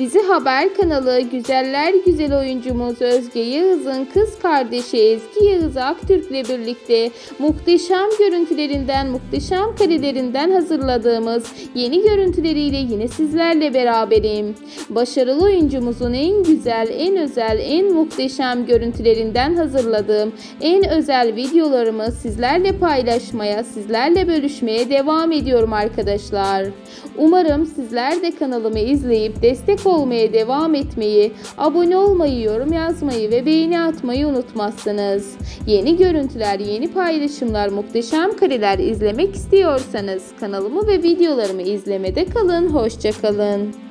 Dizi Haber kanalı güzeller güzel oyuncumuz Özge Yağız'ın kız kardeşi Ezgi Yağız Aktürk'le birlikte muhteşem görüntülerinden, muhteşem karelerinden hazırladığımız yeni görüntüleriyle yine sizlerle beraberim. Başarılı oyuncumuzun en güzel, en özel, en muhteşem görüntülerinden hazırladığım en özel videolarımı sizlerle paylaşmaya, sizlerle bölüşmeye devam ediyorum arkadaşlar. Umarım sizler de kanalımı izleyip destek olmaya devam etmeyi, abone olmayı, yorum yazmayı ve beğeni atmayı unutmazsınız. Yeni görüntüler, yeni paylaşımlar, muhteşem kareler izlemek istiyorsanız kanalımı ve videolarımı izlemede kalın. Hoşçakalın.